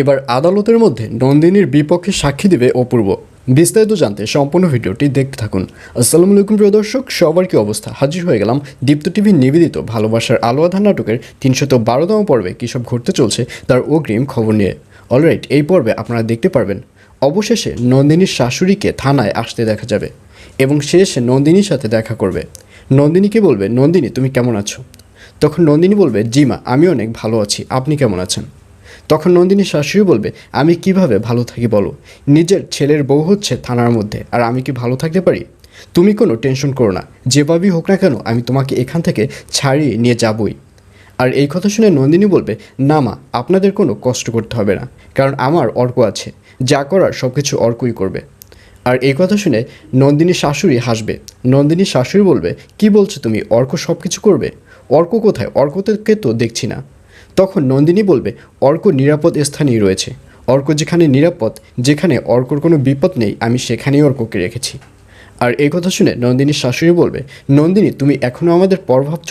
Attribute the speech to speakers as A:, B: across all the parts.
A: এবার আদালতের মধ্যে নন্দিনীর বিপক্ষে সাক্ষী দেবে অপূর্ব। বিস্তারিত জানতে সম্পূর্ণ ভিডিওটি দেখতে থাকুন। আসসালামু আলাইকুম, প্রিয় দর্শক। সবার কি অবস্থা? হাজির হয়ে গেলাম দীপ্ত টিভি নিবেদিত ভালোবাসার আলো আধার নাটকের তিনশত বারোতম পর্বে কী সব ঘটতে চলছে তার অগ্রিম খবর নিয়ে। অলরাইট, এই পর্বে আপনারা দেখতে পারবেন, অবশেষে নন্দিনীর শাশুড়িকে থানায় আসতে দেখা যাবে এবং এসে নন্দিনীর সাথে দেখা করবে। নন্দিনীকে বলবে, নন্দিনী, তুমি কেমন আছো? তখন নন্দিনী বলবে জি মা আমি অনেক ভালো আছি। আপনি কেমন আছেন? তখন নন্দিনী শাশুড়ি বলবে, আমি কীভাবে ভালো থাকি বলো? নিজের ছেলের বউ হচ্ছে থানার মধ্যে, আর আমি কি ভালো থাকতে পারি? তুমি কোনো টেনশন করো না, যেভাবেই হোক না কেন, আমি তোমাকে এখান থেকে ছাড়িয়ে নিয়ে যাবই। আর এই কথা শুনে নন্দিনী বলবে, না মা, আপনাদের কোনো কষ্ট করতে হবে না, কারণ আমার অর্ক আছে, যা করার সব কিছু অর্কই করবে। আর এই কথা শুনে নন্দিনী শাশুড়ি হাসবে। নন্দিনীর শাশুড়ি বলবে, কি বলছো তুমি, অর্ক সব কিছু করবে? অর্ক কোথায়? অর্ককে তো দেখছি না। তখন নন্দিনী বলবে অর্ক নিরাপদ স্থানেই রয়েছে। অর্ক যেখানে নিরাপদ, যেখানে অর্কর কোনো বিপদ নেই, আমি সেখানেই অর্ককে রেখেছি। আর এই কথা শুনে নন্দিনীর শাশুড়ি বলবে, নন্দিনী, তুমি এখনও আমাদের পর ভাবছ?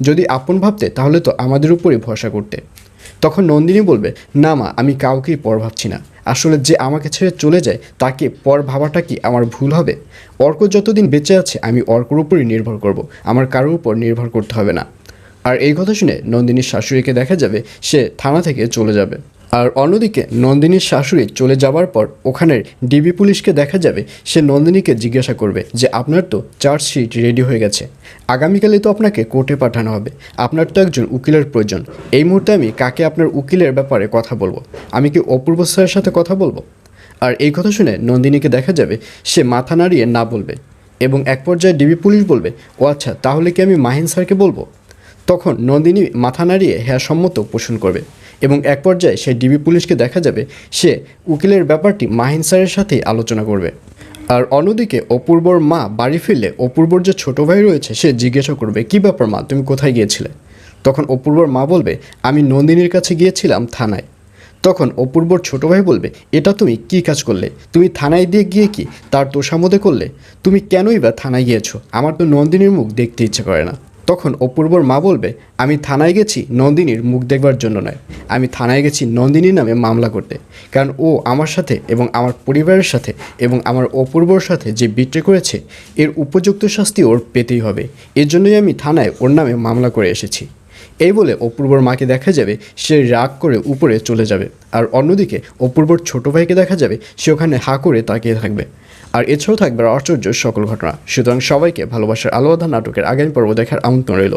A: যদি আপন ভাবতে, তাহলে তো আমাদের উপরই ভরসা করতে। তখন নন্দিনী বলবে, না মা, আমি কাউকেই পর ভাবছি না। আসলে যে আমাকে ছেড়ে চলে যায়, তাকে পর ভাবাটা কি আমার ভুল হবে? অর্ক যতদিন বেঁচে আছে, আমি অর্কর উপরই নির্ভর করব। আমার কারোর উপর নির্ভর করতে হবে না। আর এই কথা শুনে নন্দিনীর শাশুড়িকে দেখা যাবে সে থানা থেকে চলে যাবে। আর অন্যদিকে নন্দিনীর শাশুড়ি চলে যাওয়ার পর ওখানের ডিবি পুলিশকে দেখা যাবে, সে নন্দিনীকে জিজ্ঞাসা করবে যে, আপনার তো চার্জশিট রেডি হয়ে গেছে। আগামীকালে তো আপনাকে কোর্টে পাঠানো হবে। আপনার তো একজন উকিলের প্রয়োজন। এই মুহূর্তে আমি কাকে আপনার উকিলের ব্যাপারে কথা বলব? আমি কি অপূর্ব স্যারের সাথে কথা বলব? আর এই কথা শুনে নন্দিনীকে দেখা যাবে, সে মাথা নাড়িয়ে না বলবে এবং এক পর্যায়ে ডিবি পুলিশ বলবে, ও আচ্ছা তাহলে কি আমি মাহিন স্যারকে বলব? তখন নন্দিনী মাথা নাড়িয়ে হ্যাঁ সম্মত পোষণ করবে এবং এক পর্যায়ে সে ডিবি পুলিশকে দেখা যাবে সে উকিলের ব্যাপারটি মাহিন স্যারের সাথেই আলোচনা করবে। আর অন্যদিকে অপূর্বর মা বাড়ি ফিরলে অপূর্বর যে ছোট ভাই রয়েছে সে জিজ্ঞাসা করবে, কী ব্যাপার মা, তুমি কোথায় গিয়েছিলে? তখন অপূর্বর মা বলবে, আমি নন্দিনীর কাছে গিয়েছিলাম থানায়। তখন অপূর্বর ছোট ভাই বলবে, এটা তুমি কি কাজ করলে? তুমি থানায় দিয়ে গিয়ে কি তার তোষামোদে করলে? তুমি কেনই বা থানায় গিয়েছো? আমার তো নন্দিনীর মুখ দেখতে ইচ্ছে করে না। তখন অপূর্বর মা বলবে, আমি থানায় গেছি নন্দিনীর মুখ দেখবার জন্য নয়। আমি থানায় গেছি নন্দিনীর নামে মামলা করতে। কারণ ও আমার সাথে এবং আমার পরিবারের সাথে এবং আমার অপূর্বর সাথে যে বিট্রে করেছে, এর উপযুক্ত শাস্তি ওর পেতেই হবে। এর জন্যই আমি থানায় ওর নামে মামলা করে এসেছি। এই বলে অপূর্বর মাকে দেখা যাবে, সে রাগ করে উপরে চলে যাবে। আর অন্যদিকে অপূর্বর ছোট ভাইকে দেখা যাবে, সে ওখানে হা করে তাকিয়ে থাকবে। আর এছাড়াও থাকবে আশ্চর্য সকল ঘটনা। সুতরাং সবাইকে ভালোবাসার আলো আধার নাটকের আগামী পর্ব দেখার আমন্ত্রণ রইল।